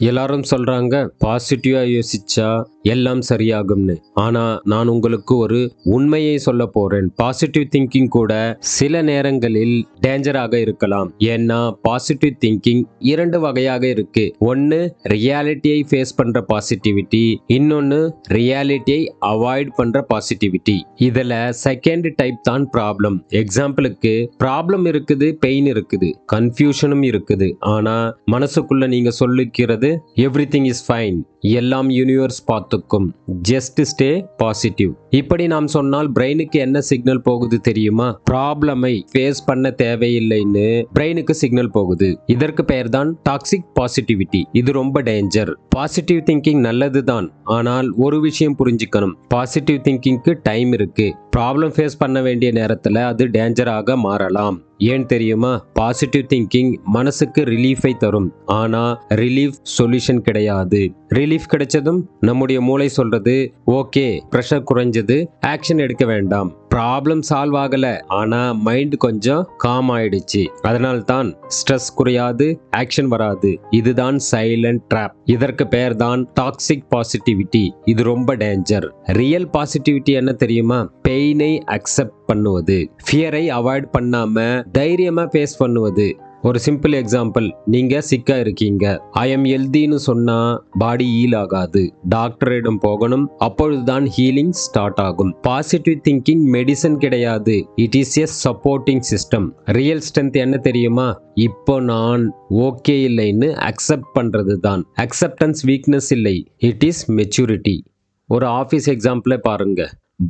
எல்லாரும் சொல்றாங்க பாசிட்டிவா யோசிச்சா எல்லாம் சரியாகும்னு. ஆனா நான் உங்களுக்கு ஒரு உண்மையை சொல்ல போறேன். பாசிட்டிவ் திங்கிங் கூட சில நேரங்களில் டேஞ்சராக இருக்கலாம். ஏன்னா பாசிட்டிவ் திங்கிங் இரண்டு வகையாக இருக்கு. ஒன்னு ரியாலிட்டியை ஃபேஸ் பண்ற பாசிட்டிவிட்டி. இன்னொன்னு ரியாலிட்டியை அவாய்ட் பண்ற பாசிட்டிவிட்டி. இதுல செகண்ட் டைப் தான் ப்ராப்ளம். எக்ஸாம்பிளுக்கு ப்ராப்ளம் இருக்குது பெயின் இருக்குது. கன்ஃபியூஷனும் இருக்குது. ஆனா மனசுக்குள்ள நீங்க சொல்லிக்கிறது எவ்ரி திங் இஸ் ஃபைன் எல்லாம் யூனிவர்ஸ் பார்த்துக்கும். ஜஸ்ட் ஸ்டே பாசிட்டிவ் இப்படி நாம் சொன்னால் பிரெயினுக்கு என்ன சிக்னல் போகுது தெரியுமா? ப்ராப்ளமை ஃபேஸ் பண்ண தேவையில்லைன்னு பிரெயினுக்கு சிக்னல் போகுது. இதற்கு பெயர் தான் டாக்ஸிக் பாசிட்டிவிட்டி இது ரொம்ப டேஞ்சர் பாசிட்டிவ் திங்கிங் நல்லது தான் ஆனால் ஒரு விஷயம் புரிஞ்சுக்கணும். பாசிட்டிவ் திங்கிங்க்கு டைம் இருக்கு. ப்ராப்ளம் ஃபேஸ் பண்ண வேண்டிய நேரத்தில் அது டேஞ்சராக மாறலாம். ஏன் தெரியுமா? பாசிட்டிவ் திங்கிங் மனசுக்கு ரிலீஃபை தரும். ஆனால் ரிலீஃப் சொல்யூஷன் கிடையாது. ரிலீஃப் கிடைச்சதும் நம்முடைய மூளை சொல்றது ஓகே ப்ரெஷர் குறைஞ்சது ஆக்ஷன் எடுக்க வேண்டாம். ப்ராப்ளம் சால்வ் ஆகல. ஆனா மைண்ட் கொஞ்சம் காம் ஆயிடுச்சு. அதனால் தான் ஸ்ட்ரெஸ் குறையாது ஆக்ஷன் வராது. இதுதான் சைலண்ட் ட்ராப் இதற்கு பெயர் தான் டாக்ஸிக் பாசிட்டிவிட்டி இது ரொம்ப டேஞ்சர் ரியல் பாசிட்டிவிட்டி என்ன தெரியுமா? பெயினை அக்செப்ட் பண்ணுவது. ஃபியரை அவாய்ட் பண்ணாம தைரியமா ஃபேஸ் பண்ணுவது. ஒரு சிம்பிள் எக்ஸாம்பிள் நீங்க சிக்கா இருக்கீங்க. ஐ எம் ஹெல்தின்னு சொன்னா பாடி ஹீல் ஆகாது. டாக்டரிடம் போகணும். அப்பொழுதுதான் ஹீலிங் ஸ்டார்ட் ஆகும். பாசிட்டிவ் திங்கிங் மெடிசன் கிடையாது. It is a supporting system real strength என்ன தெரியுமா? இப்போ நான் ஓகே இல்லைன்னு அக்செப்ட் பண்றது தான் அக்செப்டன்ஸ் வீக்னஸ் இல்லை. இட் இஸ் மெச்சூரிட்டி ஒரு ஆஃபீஸ் எக்ஸாம்பிளே பாருங்க.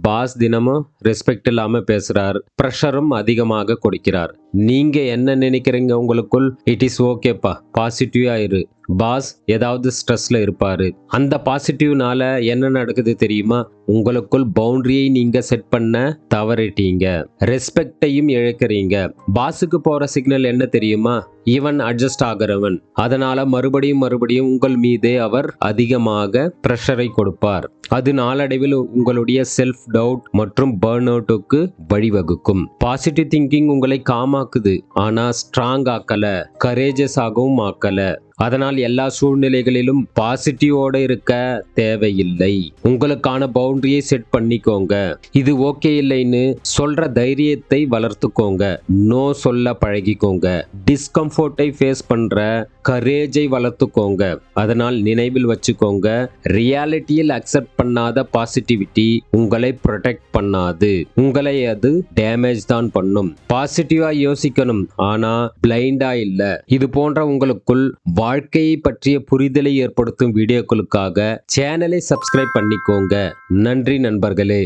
பாஸ் தினமும் ரெஸ்பெக்ட் இல்லாமல் பேசுறார். ப்ரெஷரும் அதிகமாக கொடுக்கிறார். நீங்க என்ன நினைக்கிறீங்க உங்களுக்குள்? இட் இஸ் ஓகேப்பா பாசிட்டிவா இரு. பாஸ் ஏதாவது ஸ்ட்ரெஸ்ல இருப்பாரு. அந்த பாசிட்டிவ்னால என்ன நடக்குது தெரியுமா? உங்களுக்குள் பவுண்டரியை நீங்க செட் பண்ண தவறிட்டீங்க. ரெஸ்பெக்டையும் இழக்கிறீங்க. பாஸுக்கு போற சிக்னல் என்ன தெரியுமா? இவன் அட்ஜஸ்ட் ஆகிறவன். அதனால மறுபடியும் மறுபடியும் உங்கள் மீதே அவர் அதிகமாக ப்ரெஷரை கொடுப்பார். அது நாளடைவில் உங்களுடைய செல்ஃப் டவுட் மற்றும் பேர்ன் அவுட்டுக்கு வழிவகுக்கும். பாசிட்டிவ் திங்கிங் உங்களை காமா ஆக்குது ஆனா ஸ்ட்ராங் ஆக்கல கரேஜஸ் ஆகவும் ஆக்கல. அதனால் எல்லா சூழ்நிலைகளிலும் பாசிட்டிவோட இருக்க தேவையில்லை. உங்களுக்கான பவுண்டரியை செட் பண்ணிக்கோங்க. இது ஓகே இல்லைன்னு சொல்ற தைரியத்தை வளர்த்துக்கோங்க. நோ சொல்ல பழகிக்கோங்க. டிஸ்கம்ஃபோர்ட்டை ஃபேஸ் பண்ற கரேஜை வளர்த்துக்கோங்க. அதனால் நினைவில் வச்சுக்கோங்க. ரியாலிட்டியில் அக்செப்ட் பண்ணாத பாசிட்டிவிட்டி உங்களை ப்ரொடெக்ட் பண்ணாது. உங்களை அது டேமேஜ் தான் பண்ணும். பாசிட்டிவா யோசிக்கணும். ஆனா பிளைண்டா இல்ல. இது போன்ற உங்களுக்குள் வாழ்க்கையை பற்றிய புரிதலை ஏற்படுத்தும் வீடியோக்களுக்காக சேனலை சப்ஸ்கிரைப் பண்ணிக்கோங்க. நன்றி நண்பர்களே.